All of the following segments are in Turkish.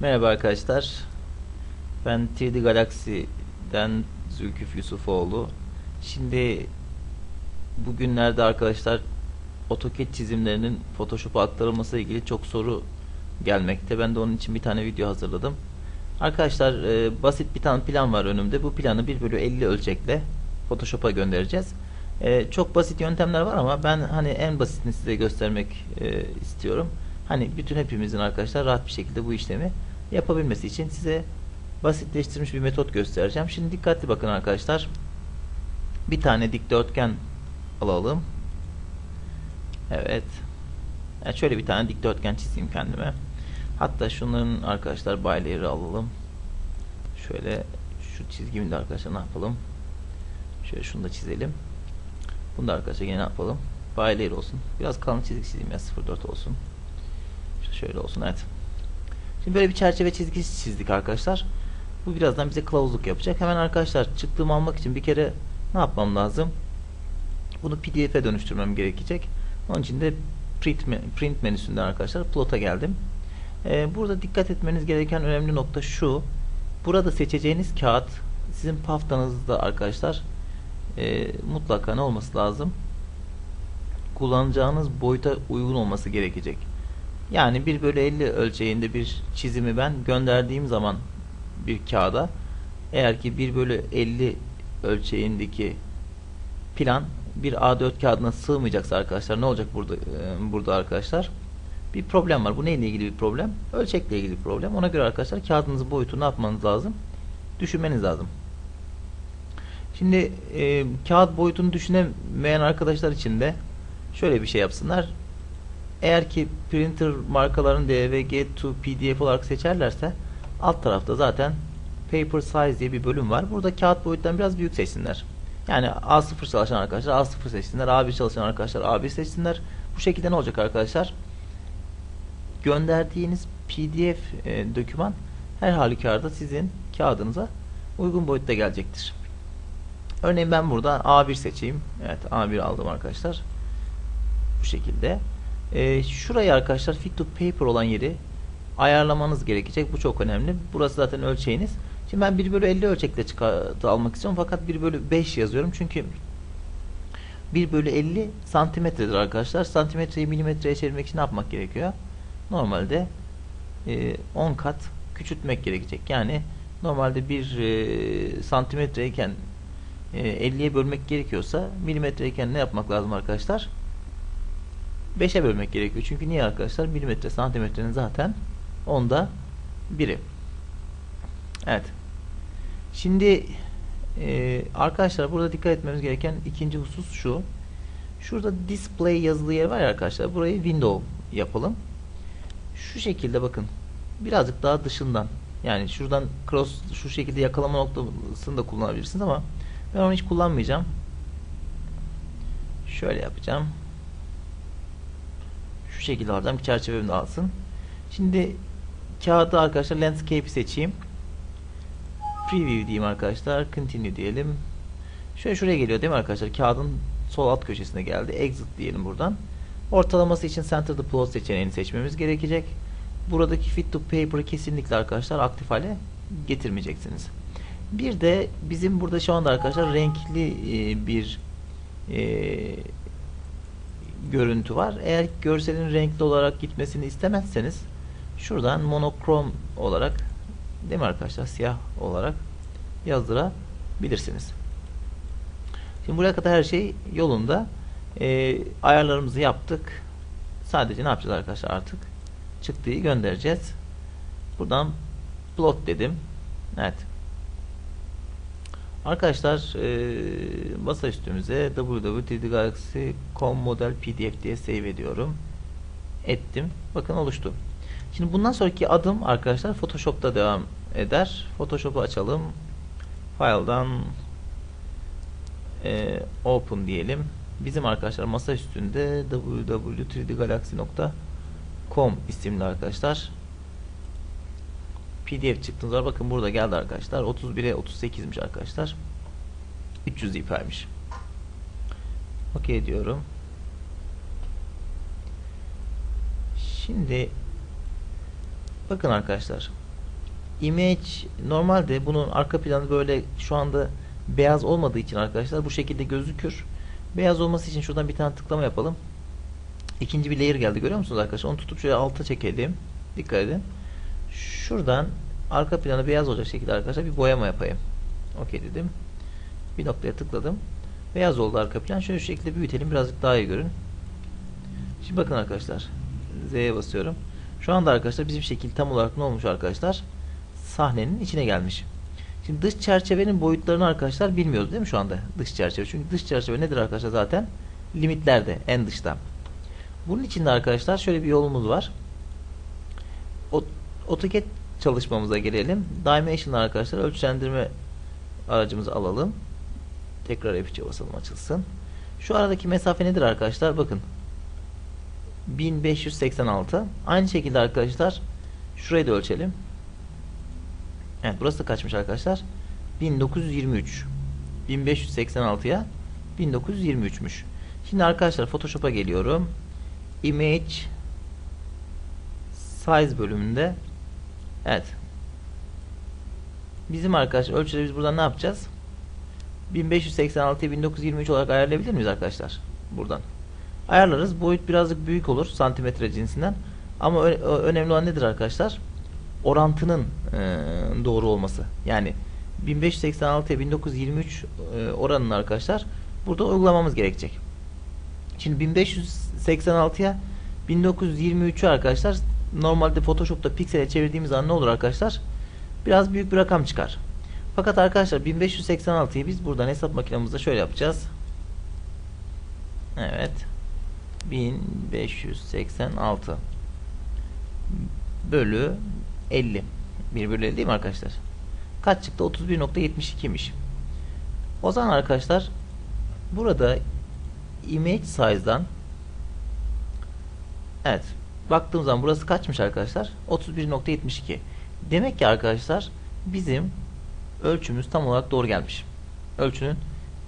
Merhaba arkadaşlar. Ben 3D Galaxy'den Zülküf Yusufoğlu. Şimdi bugünlerde arkadaşlar AutoCAD çizimlerinin Photoshop'a aktarılması ile ilgili çok soru gelmekte. Ben de onun için bir tane video hazırladım. Arkadaşlar e, basit bir tane plan var önümde. Bu planı 1 bölü 50 ölçekle Photoshop'a göndereceğiz. E, çok basit yöntemler var ama ben hani en basitini size göstermek e, istiyorum. Hani bütün hepimizin arkadaşlar rahat bir şekilde bu işlemi yapabilmesi için size basitleştirilmiş bir metot göstereceğim. Şimdi dikkatli bakın arkadaşlar. Bir tane dikdörtgen alalım. Evet. Yani şöyle bir tane dikdörtgen çizeyim kendime. Hatta şunların arkadaşlar baylayırı alalım. Şöyle şu çizgimi de arkadaşlar ne yapalım? Şöyle şunu da çizelim. Bunu da arkadaşlar yine ne yapalım? Baylayer olsun. Biraz kalın çizgi çizeyim ya 0.4 olsun. Şöyle olsun evet. Şimdi böyle bir çerçeve çizgisi çizdik arkadaşlar. Bu birazdan bize kılavuzluk yapacak. Hemen arkadaşlar çıktığımı almak için bir kere ne yapmam lazım? Bunu pdf'e dönüştürmem gerekecek. Onun için de print, print menüsünden arkadaşlar plot'a geldim. Ee, burada dikkat etmeniz gereken önemli nokta şu. Burada seçeceğiniz kağıt sizin paftanızda arkadaşlar e, mutlaka ne olması lazım? Kullanacağınız boyuta uygun olması gerekecek. Yani 1 bölü 50 ölçeğinde bir çizimi ben gönderdiğim zaman bir kağıda eğer ki 1 bölü 50 ölçeğindeki plan bir A4 kağıdına sığmayacaksa arkadaşlar ne olacak burada e, burada arkadaşlar? Bir problem var. Bu neyle ilgili bir problem? Ölçekle ilgili bir problem. Ona göre arkadaşlar kağıdınızın boyutunu ne yapmanız lazım? Düşünmeniz lazım. Şimdi e, kağıt boyutunu düşünemeyen arkadaşlar için de şöyle bir şey yapsınlar. Eğer ki printer markalarını DVG to PDF olarak seçerlerse alt tarafta zaten paper size diye bir bölüm var. Burada kağıt boyuttan biraz büyük seçsinler. Yani A0 çalışan arkadaşlar A0 seçsinler. A1 çalışan arkadaşlar A1 seçsinler. Bu şekilde ne olacak arkadaşlar? Gönderdiğiniz PDF e, doküman her halükarda sizin kağıdınıza uygun boyutta gelecektir. Örneğin ben burada A1 seçeyim. Evet A1 aldım arkadaşlar. Bu şekilde. Ee, şurayı arkadaşlar fit to paper olan yeri ayarlamanız gerekecek. Bu çok önemli. Burası zaten ölçeğiniz. Şimdi ben 1 bölü 50 ölçekte çıkartı almak istiyorum. Fakat 1 bölü 5 yazıyorum. Çünkü 1 bölü 50 santimetredir arkadaşlar. Santimetreyi milimetreye çevirmek için ne yapmak gerekiyor? Normalde e, 10 kat küçültmek gerekecek. Yani normalde 1 e, santimetreyken e, 50'ye bölmek gerekiyorsa milimetreyken ne yapmak lazım arkadaşlar? 5'e bölmek gerekiyor. Çünkü niye arkadaşlar? Milimetre santimetrenin zaten onda biri. Evet. Şimdi e, arkadaşlar burada dikkat etmemiz gereken ikinci husus şu. Şurada display yazılı yer var ya arkadaşlar. Burayı window yapalım. Şu şekilde bakın. Birazcık daha dışından. Yani şuradan cross şu şekilde yakalama noktasını da kullanabilirsiniz ama ben onu hiç kullanmayacağım. Şöyle yapacağım. Şu şekilde alacağım. Bir çerçevemi de alsın. Şimdi kağıdı arkadaşlar landscape seçeyim. Preview diyeyim arkadaşlar. Continue diyelim. Şöyle şuraya geliyor değil mi arkadaşlar? Kağıdın sol alt köşesine geldi. Exit diyelim buradan. Ortalaması için Center the Plot seçeneğini seçmemiz gerekecek. Buradaki Fit to Paper'ı kesinlikle arkadaşlar aktif hale getirmeyeceksiniz. Bir de bizim burada şu anda arkadaşlar renkli e, bir e, görüntü var. Eğer görselin renkli olarak gitmesini istemezseniz şuradan monokrom olarak değil mi arkadaşlar siyah olarak yazdırabilirsiniz. Şimdi buraya kadar her şey yolunda. E, ayarlarımızı yaptık. Sadece ne yapacağız arkadaşlar artık? Çıktığı göndereceğiz. Buradan plot dedim. Evet. Arkadaşlar e, masa üstümüze www.3dgalaxy.com model pdf diye save ediyorum. Ettim. Bakın oluştu. Şimdi bundan sonraki adım arkadaşlar Photoshop'ta devam eder. Photoshop'u açalım. File'dan e, open diyelim. Bizim arkadaşlar masa üstünde www.3dgalaxy.com isimli arkadaşlar PDF çıktığınız var. Bakın burada geldi arkadaşlar. 31'e 38'miş arkadaşlar. 300 IP'ymiş. Okey diyorum. Şimdi bakın arkadaşlar. image normalde bunun arka planı böyle şu anda beyaz olmadığı için arkadaşlar bu şekilde gözükür. Beyaz olması için şuradan bir tane tıklama yapalım. İkinci bir layer geldi görüyor musunuz arkadaşlar? Onu tutup şöyle alta çekelim. Dikkat edin. Şuradan arka planı beyaz olacak şekilde arkadaşlar bir boyama yapayım. Okey dedim. Bir noktaya tıkladım. Beyaz oldu arka plan. Şöyle şu şekilde büyütelim. Birazcık daha iyi görün. Şimdi bakın arkadaşlar. Z'ye basıyorum. Şu anda arkadaşlar bizim şekil tam olarak ne olmuş arkadaşlar? Sahnenin içine gelmiş. Şimdi dış çerçevenin boyutlarını arkadaşlar bilmiyoruz değil mi şu anda? Dış çerçeve. Çünkü dış çerçeve nedir arkadaşlar zaten? Limitlerde. En dışta. Bunun için de arkadaşlar şöyle bir yolumuz var. AutoCAD çalışmamıza gelelim. Dimension arkadaşlar ölçülendirme aracımızı alalım. Tekrar F3'e basalım açılsın. Şu aradaki mesafe nedir arkadaşlar? Bakın. 1586. Aynı şekilde arkadaşlar şurayı da ölçelim. Evet burası da kaçmış arkadaşlar? 1923. 1586'ya 1923'müş. Şimdi arkadaşlar Photoshop'a geliyorum. Image Size bölümünde Evet. Bizim arkadaşlar ölçüleri biz buradan ne yapacağız? 1586'yı 1923 olarak ayarlayabilir miyiz arkadaşlar? Buradan. Ayarlarız. Boyut birazcık büyük olur santimetre cinsinden. Ama önemli olan nedir arkadaşlar? Orantının eee, doğru olması. Yani 1586'ya 1923 eee, oranını arkadaşlar burada uygulamamız gerekecek. Şimdi 1586'ya 1923'ü arkadaşlar normalde Photoshop'ta piksele çevirdiğimiz zaman ne olur arkadaşlar? Biraz büyük bir rakam çıkar. Fakat arkadaşlar 1586'yı biz buradan hesap makinemizde şöyle yapacağız. Evet. 1586 bölü 50. 1 bölü 50 değil mi arkadaşlar? Kaç çıktı? 31.72'miş. O zaman arkadaşlar burada image size'dan Evet. Baktığım zaman burası kaçmış arkadaşlar? 31.72. Demek ki arkadaşlar bizim ölçümüz tam olarak doğru gelmiş. Ölçünün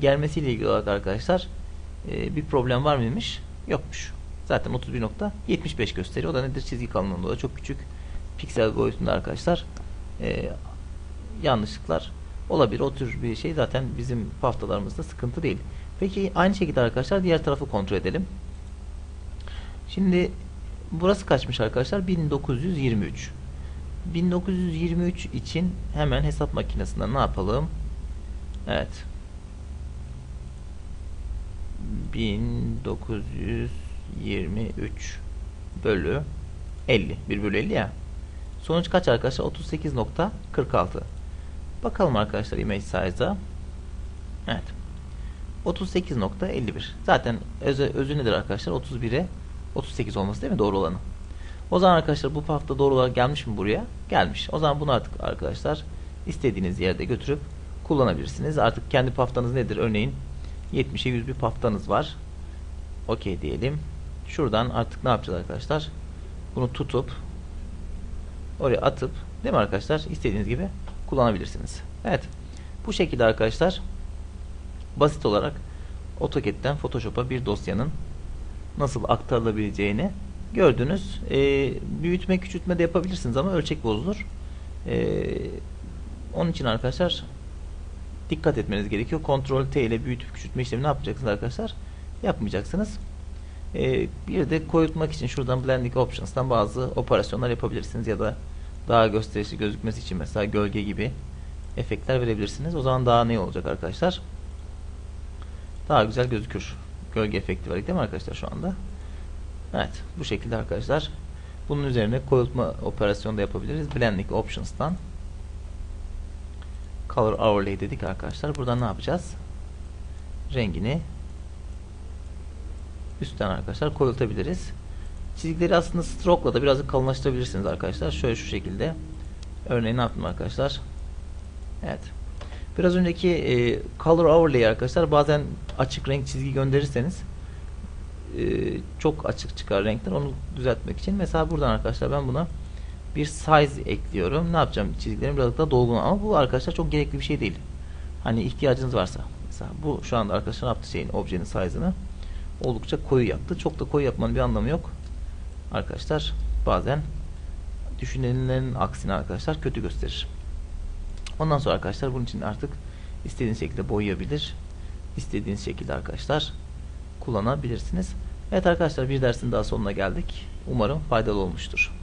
gelmesiyle ilgili olarak arkadaşlar e, bir problem var mıymış? Yokmuş. Zaten 31.75 gösteriyor. O da nedir? Çizgi kalınlığında da çok küçük piksel boyutunda arkadaşlar e, yanlışlıklar olabilir. O tür bir şey zaten bizim haftalarımızda sıkıntı değil. Peki aynı şekilde arkadaşlar diğer tarafı kontrol edelim. Şimdi burası kaçmış arkadaşlar? 1923. 1923 için hemen hesap makinesinden ne yapalım? Evet. 1923 bölü 50. 1 bölü 50 ya. Sonuç kaç arkadaşlar? 38.46. Bakalım arkadaşlar image size'a. Evet. 38.51. Zaten özü, özü nedir arkadaşlar? 31'e 38 olması değil mi doğru olanı? O zaman arkadaşlar bu hafta doğru olarak gelmiş mi buraya? Gelmiş. O zaman bunu artık arkadaşlar istediğiniz yerde götürüp kullanabilirsiniz. Artık kendi paftanız nedir? Örneğin 70'e 100 bir paftanız var. Okey diyelim. Şuradan artık ne yapacağız arkadaşlar? Bunu tutup oraya atıp değil mi arkadaşlar? İstediğiniz gibi kullanabilirsiniz. Evet. Bu şekilde arkadaşlar basit olarak AutoCAD'den Photoshop'a bir dosyanın nasıl aktarılabileceğini gördünüz. Ee, büyütme küçültme de yapabilirsiniz ama ölçek bozulur. Ee, onun için arkadaşlar dikkat etmeniz gerekiyor. Ctrl T ile büyütüp küçültme işlemi ne yapacaksınız arkadaşlar? Yapmayacaksınız. Ee, bir de koyutmak için şuradan Blending Options'tan bazı operasyonlar yapabilirsiniz ya da daha gösterişli gözükmesi için mesela gölge gibi efektler verebilirsiniz. O zaman daha ne olacak arkadaşlar? Daha güzel gözükür. Gölge efekti var değil mi arkadaşlar şu anda? Evet. Bu şekilde arkadaşlar. Bunun üzerine koyultma operasyonu da yapabiliriz. Blending Options'tan Color Overlay dedik arkadaşlar. Buradan ne yapacağız? Rengini üstten arkadaşlar koyultabiliriz. Çizgileri aslında stroke'la da birazcık kalınlaştırabilirsiniz arkadaşlar. Şöyle şu şekilde. Örneğin ne yaptım arkadaşlar? Evet. Biraz önceki e, color overlay arkadaşlar bazen açık renk çizgi gönderirseniz e, çok açık çıkar renkler. Onu düzeltmek için mesela buradan arkadaşlar ben buna bir size ekliyorum. Ne yapacağım? Çizgilerim biraz daha dolgun ama bu arkadaşlar çok gerekli bir şey değil. Hani ihtiyacınız varsa. Mesela bu şu anda arkadaşlar ne yaptı şeyin objenin size'ını oldukça koyu yaptı. Çok da koyu yapmanın bir anlamı yok. Arkadaşlar bazen düşünülenin aksine arkadaşlar kötü gösterir. Ondan sonra arkadaşlar bunun için artık istediğiniz şekilde boyayabilir. istediğiniz şekilde arkadaşlar kullanabilirsiniz. Evet arkadaşlar bir dersin daha sonuna geldik. Umarım faydalı olmuştur.